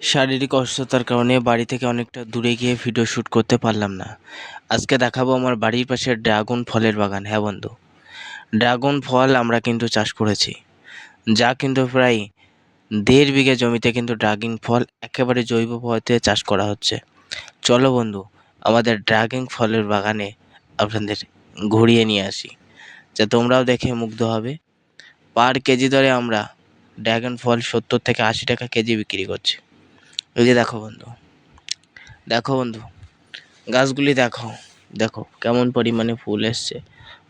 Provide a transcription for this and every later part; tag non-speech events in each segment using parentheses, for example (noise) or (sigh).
শারীরিক অসুস্থতার কারণে বাড়ি থেকে অনেকটা দূরে গিয়ে ভিডিও শ্যুট করতে পারলাম না। আজকে দেখাবো আমার বাড়ির পাশে ড্রাগন ফলের বাগান হ্যাঁ বন্ধু? ড্রাগন ফল আমরা কিন্তু চাষ করেছি। যা কিন্তু প্রায় দেড় বিঘে জমিতে কিন্তু ড্রাগন ফল একেবারে জৈব পদ্ধতিতে চাষ করা হচ্ছে। চলো বন্ধু, আমাদের ড্রাগন ফলের বাগানে আপনাদের ঘুরিয়ে নিয়ে আসি। যা তোমরাও দেখে মুগ্ধ হবে। পার কেজি দরে আমরা ড্রাগন ফল সত্তর থেকে আশি টাকা কেজি বিক্রি করছি। এই যে দেখো বন্ধু দেখো বন্ধু, গাছগুলি দেখো দেখো কেমন পরিমাণে ফুল এসছে,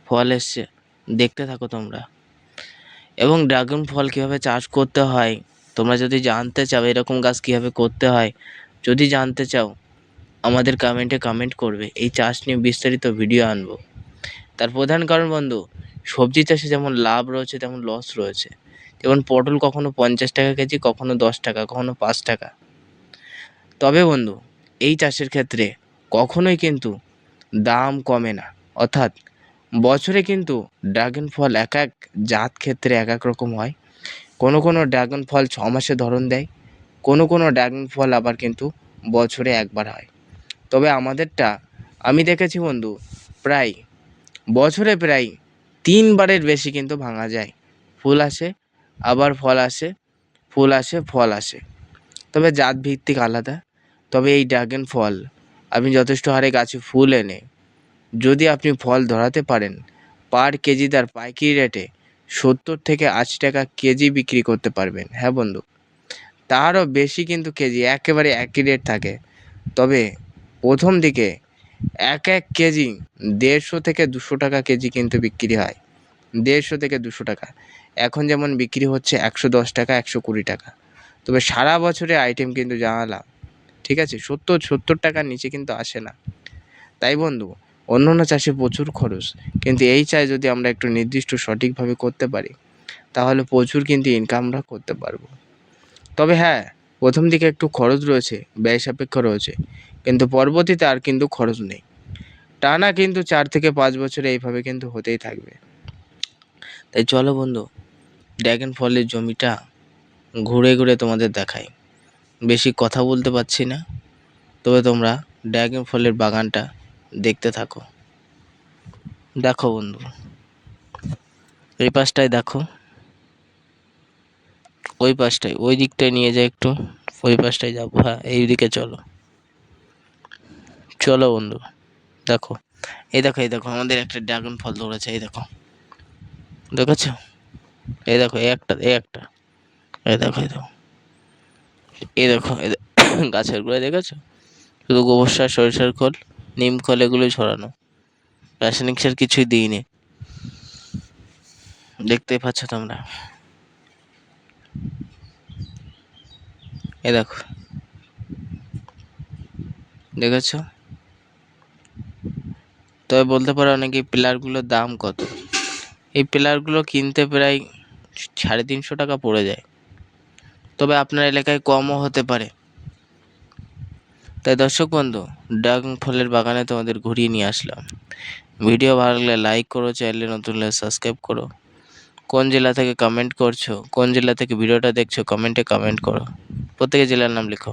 ফল এসছে, দেখতে থাকো তোমরা। এবং ড্রাগন ফল কীভাবে চাষ করতে হয়, তোমরা যদি জানতে চাও এরকম গাছ কীভাবে করতে হয়, যদি জানতে চাও, আমাদের কমেন্টে কমেন্ট করবে, এই চাষ নিয়ে বিস্তারিত ভিডিও আনব। তার প্রধান কারণ বন্ধু, সবজি চাষে যেমন লাভ রয়েছে, তেমন লস রয়েছে। যেমন পটল কখনো পঞ্চাশ টাকা কেজি, কখনো দশ টাকা, কখনো পাঁচ টাকা। তবে বন্ধু, এই চাষের ক্ষেত্রে কখনোই কিন্তু দাম কমে না। অর্থাৎ বছরে কিন্তু ড্রাগন ফল এক এক জাত ক্ষেত্রে এক এক রকম হয়। কোনো কোনো ড্রাগন ফল ছ মাসে ধরন দেয়, কোনো কোনো ড্রাগন ফল আবার কিন্তু বছরে একবার হয়। তবে আমাদেরটা, আমি দেখেছি বন্ধু, প্রায়, বছরে প্রায় তিনবারের বেশি কিন্তু ভাঙা যায়। ফুল আসে, আবার ফল আসে, ফুল আসে, ফল আসে। তবে জাত ভিত্তিক আলাদা। তবে এই ড্রাগন ফল আপনি যথেষ্ট হারে গাছে ফুল এনে, যদি আপনি ফল ধরাতে পারেন, পার কেজি তার পাইকারি রেটে সত্তর থেকে আশি টাকা কেজি বিক্রি করতে পারবেন। হ্যাঁ বন্ধু, তারও বেশি কিন্তু কেজি, একেবারে একই রেট থাকে। তবে প্রথম দিকে এক এক কেজি দেড়শো থেকে দুশো টাকা কেজি কিন্তু বিক্রি হয়। দেড়শো থেকে দুশো টাকা। এখন যেমন বিক্রি হচ্ছে একশো দশ টাকা, একশো কুড়ি টাকা। তবে সারা বছরের আইটেম কিন্তু জানালাম। ঠিক আছে? সত্তর সত্তর টাকার নিচে কিন্তু আসে না। তাই বন্ধু অন্য অন্য চাষে প্রচুর খরচ, কিন্তু এই চাষ যদি আমরা একটু নির্দিষ্ট সঠিকভাবে করতে পারি, তাহলে প্রচুর কিন্তু ইনকাম আমরা করতে পারব। তবে হ্যাঁ প্রথম দিকে একটু খরচ রয়েছে, ব্যয় সাপেক্ষ রয়েছে, কিন্তু পরবর্তীতে আর কিন্তু খরচ নেই। টানা কিন্তু চার থেকে পাঁচ বছরে এইভাবে কিন্তু হতেই থাকবে। তাই চলো বন্ধু ড্র্যাগন ফলের জমিটা ঘুরে ঘুরে তোমাদের দেখাই। বেশি কথা বলতে পারছি না। তবে তোমরা ড্র্যাগন ফলের বাগানটা দেখতে থাকো। দেখো বন্ধু। এই পাশটায় দেখো। ওই পাশটায়, ওই দিকটায় নিয়ে যাই একটু। ওই পাশটায় যাব। হ্যাঁ এই দিকে চলো। চলো বন্ধু। দেখো। এই দেখো এই দেখো, আমাদের একটা ড্রাগন ফল ধরেছে, এই দেখো। দেখেছ? এই দেখো, এই একটা এই একটা। এই দেখো এই দেখো। এই দেখো (coughs) গাছেরগুলো দেখেছ? শুধু গোবর সার, সরিষার খোল, নিম খোল, এগুলোই ছড়ানো। রাসায়নিক সার কিছুই দিইনি। দেখতেই পাচ্ছ তোমরা। এ দেখো। দেখেছ? তবে বলতে পারো অনেকে পিলারগুলোর দাম কত? এই পিলারগুলো কিনতে প্রায় সাড়ে তিনশো টাকা পড়ে যায়। তবে আপনার এলাকায় কমও হতে পারে। তাই দর্শক বন্ধু ড্রাগন ফলের বাগানে তোমাদের ঘুরিয়ে নিয়ে আসলাম। ভিডিও ভালো লাগলে লাইক করো চ্যানেলে নতুন হলে সাবস্ক্রাইব করো। কোন জেলা থেকে কমেন্ট করছ, কোন জেলা থেকে ভিডিওটা দেখছ কমেন্টে কমেন্ট করো। প্রত্যেকের জেলার নাম লিখো।